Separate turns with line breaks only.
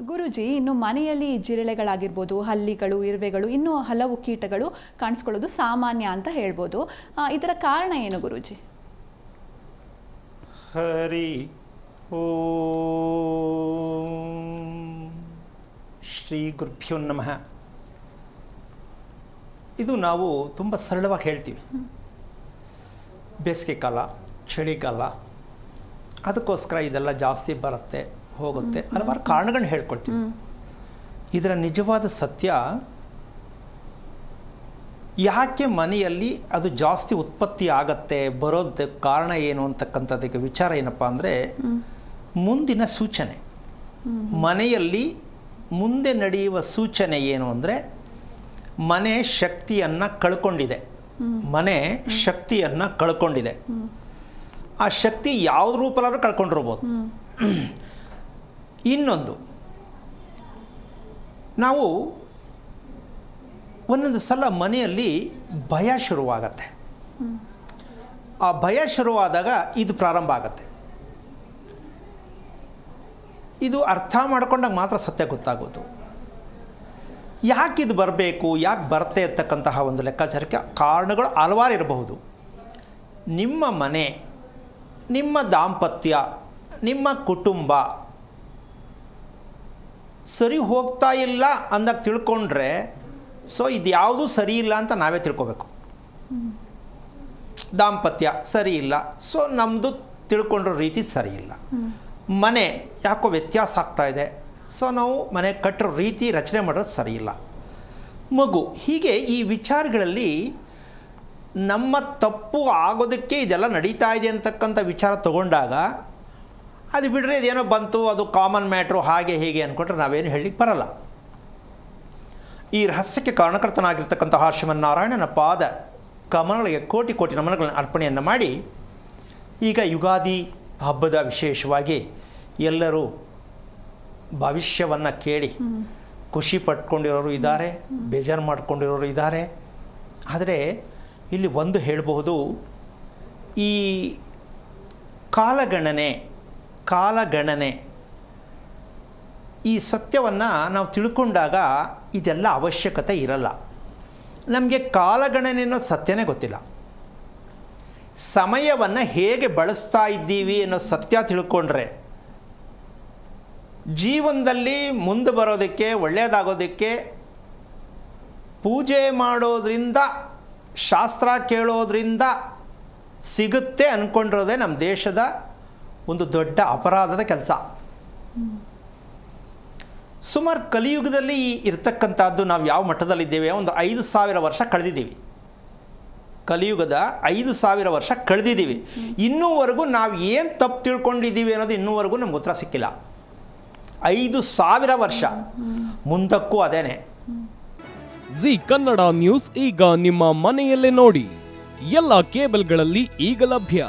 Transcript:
ಗುರುಜಿ, ಇನ್ನು ಮನೆಯಲ್ಲಿ ಜಿರಳೆಗಳಾಗಿರ್ಬೋದು, ಹಲ್ಲಿಗಳು, ಇರುವೆಗಳು, ಇನ್ನೂ ಹಲವು ಕೀಟಗಳು ಕಾಣಿಸ್ಕೊಳ್ಳೋದು ಸಾಮಾನ್ಯ ಅಂತ ಹೇಳ್ಬೋದು. ಇದರ ಕಾರಣ ಏನು ಗುರುಜಿ?
ಹರಿ ಓಂ ಶ್ರೀ ಗುರುಭ್ಯೋ ನಮಃ. ಇದು ನಾವು ತುಂಬ ಸರಳವಾಗಿ ಹೇಳ್ತೀವಿ. ಬೇಸಿಗೆ ಕಾಲ ಚಳಿಗಾಲ ಅದಕ್ಕೋಸ್ಕರ ಇದೆಲ್ಲ ಜಾಸ್ತಿ ಬರುತ್ತೆ. ಹೋಗುತ್ತೆ. ಹಲವಾರು ಕಾರಣಗಳನ್ನ ಹೇಳ್ಕೊಳ್ತೀವಿ. ಇದರ ನಿಜವಾದ ಸತ್ಯ, ಯಾಕೆ ಮನೆಯಲ್ಲಿ ಅದು ಜಾಸ್ತಿ ಉತ್ಪತ್ತಿ ಆಗತ್ತೆ, ಬರೋದ ಕಾರಣ ಏನು ಅಂತಕ್ಕಂಥದ್ದಕ್ಕೆ ವಿಚಾರ ಏನಪ್ಪ ಅಂದರೆ, ಮುಂದಿನ ಸೂಚನೆ. ಮನೆಯಲ್ಲಿ ಮುಂದೆ ನಡೆಯುವ ಸೂಚನೆ ಏನು ಅಂದರೆ, ಮನೆ ಶಕ್ತಿಯನ್ನು ಕಳ್ಕೊಂಡಿದೆ. ಮನೆ ಶಕ್ತಿಯನ್ನು ಕಳ್ಕೊಂಡಿದೆ. ಆ ಶಕ್ತಿ ಯಾವ ರೂಪಲಾದ್ರೂ ಕಳ್ಕೊಂಡಿರ್ಬೋದು. ಇನ್ನೊಂದು. ನಾವು ಒಂದೊಂದು ಸಲ ಮನೆಯಲ್ಲಿ ಭಯ ಶುರುವಾಗತ್ತೆ. ಆ ಭಯ ಶುರುವಾದಾಗ ಇದು ಪ್ರಾರಂಭ ಆಗತ್ತೆ. ಇದು ಅರ್ಥ ಮಾಡ್ಕೊಂಡಾಗ ಮಾತ್ರ ಸತ್ಯ ಗೊತ್ತಾಗೋದು. ಯಾಕೆ ಇದು ಬರಬೇಕು, ಯಾಕೆ ಬರುತ್ತೆ ಅಂತಕ್ಕಂತಹ ಒಂದು ಲೆಕ್ಕಾಚಾರಕ್ಕೆ ಕಾರಣಗಳು ಹಲವಾರು ಇರಬಹುದು. ನಿಮ್ಮ ಮನೆ, ನಿಮ್ಮ ದಾಂಪತ್ಯ, ನಿಮ್ಮ ಕುಟುಂಬ ಸರಿ ಹೋಗ್ತಾ ಇಲ್ಲ ಅಂದಾಗ ತಿಳ್ಕೊಂಡ್ರೆ, ಸೊ ಇದು ಯಾವುದೂ ಸರಿ ಇಲ್ಲ ಅಂತ ನಾವೇ ತಿಳ್ಕೊಬೇಕು. ದಾಂಪತ್ಯ ಸರಿ ಇಲ್ಲ, ಸೊ ನಮ್ಮದು ತಿಳ್ಕೊಂಡಿರೋ ರೀತಿ ಸರಿ ಇಲ್ಲ. ಮನೆ ಯಾಕೋ ವ್ಯತ್ಯಾಸ ಆಗ್ತಾ ಇದೆ, ಸೊ ನಾವು ಮನೆ ಕಟ್ಟಿರೋ ರೀತಿ ರಚನೆ ಮಾಡೋದು ಸರಿ ಇಲ್ಲ. ಮಗು, ಹೀಗೆ ಈ ವಿಚಾರಗಳಲ್ಲಿ ನಮ್ಮ ತಪ್ಪು ಆಗೋದಕ್ಕೆ ಇದೆಲ್ಲ ನಡೀತಾ ಇದೆ ಅಂತಕ್ಕಂಥ ವಿಚಾರ ತಗೊಂಡಾಗ ಅದು ಬಿಡ್ರಿ ಅದೇನೋ ಬಂತು ಅದು ಕಾಮನ್ ಮ್ಯಾಟ್ರು ಹಾಗೆ ಹೀಗೆ ಅಂದ್ಕೊಂಡ್ರೆ ನಾವೇನು ಹೇಳಲಿಕ್ಕೆ ಬರಲ್ಲ. ಈ ರಹಸ್ಯಕ್ಕೆ ಕಾರಣಕರ್ತನಾಗಿರ್ತಕ್ಕಂತಹ ಶ್ರೀಮನ್ನಾರಾಯಣನ ಪಾದ ಕಮಲಗಳಿಗೆ ಕೋಟಿ ಕೋಟಿ ನಮನಗಳನ್ನು ಅರ್ಪಣೆಯನ್ನು ಮಾಡಿ ಈಗ ಯುಗಾದಿ ಹಬ್ಬದ ವಿಶೇಷವಾಗಿ ಎಲ್ಲರೂ ಭವಿಷ್ಯವನ್ನು ಕೇಳಿ ಖುಷಿ ಪಟ್ಕೊಂಡಿರೋರು ಇದ್ದಾರೆ ಬೇಜಾರು ಮಾಡ್ಕೊಂಡಿರೋರು ಇದ್ದಾರೆ. ಆದರೆ ಇಲ್ಲಿ ಒಂದು ಹೇಳಬಹುದು ಈ ಕಾಲಗಣನೆ ಕಾಲಗಣನೆ. ಈ ಸತ್ಯವನ್ನು ನಾವು ತಿಳ್ಕೊಂಡಾಗ ಇದೆಲ್ಲ ಅವಶ್ಯಕತೆ ಇರಲ್ಲ. ನಮಗೆ ಕಾಲಗಣನೆ ಅನ್ನೋ ಸತ್ಯನೇ ಗೊತ್ತಿಲ್ಲ. ಸಮಯವನ್ನು ಹೇಗೆ ಬಳಸ್ತಾ ಇದ್ದೀವಿ ಅನ್ನೋ ಸತ್ಯ ತಿಳ್ಕೊಂಡ್ರೆ ಜೀವನದಲ್ಲಿ ಮುಂದೆ ಬರೋದಕ್ಕೆ ಒಳ್ಳೆಯದಾಗೋದಕ್ಕೆ ಪೂಜೆ ಮಾಡೋದ್ರಿಂದ, ಶಾಸ್ತ್ರ ಕೇಳೋದ್ರಿಂದ ಸಿಗುತ್ತೆ ಅಂದ್ಕೊಂಡಿರೋದೇ ನಮ್ಮ ದೇಶದ ಒಂದು ದೊಡ್ಡ ಅಪರಾಧದ ಕೆಲಸ. ಸುಮಾರು ಕಲಿಯುಗದಲ್ಲಿ ಇರ್ತಕ್ಕಂಥದ್ದು ನಾವು ಯಾವ ಮಟ್ಟದಲ್ಲಿದ್ದೇವೆ? ಒಂದು ಐದು ಸಾವಿರ ವರ್ಷ ಕಳೆದಿದ್ದೀವಿ. ಕಲಿಯುಗದ ಐದು ಸಾವಿರ ವರ್ಷ ಕಳೆದಿದ್ದೀವಿ. ಇನ್ನೂವರೆಗೂ ನಾವು ಏನು ತಪ್ಪು ತಿಳ್ಕೊಂಡಿದ್ದೀವಿ ಅನ್ನೋದು ಇನ್ನೂವರೆಗೂ ನಮ್ಗೆ ಉತ್ತರ ಸಿಕ್ಕಿಲ್ಲ. ಐದು ಸಾವಿರ ವರ್ಷ. ಮುಂದಕ್ಕೂ ಅದೇನೆ.
ಜಿ ಕನ್ನಡ ನ್ಯೂಸ್ ಈಗ ನಿಮ್ಮ ಮನೆಯಲ್ಲೇ ನೋಡಿ. ಎಲ್ಲ ಕೇಬಲ್ಗಳಲ್ಲಿ ಈಗ ಲಭ್ಯ.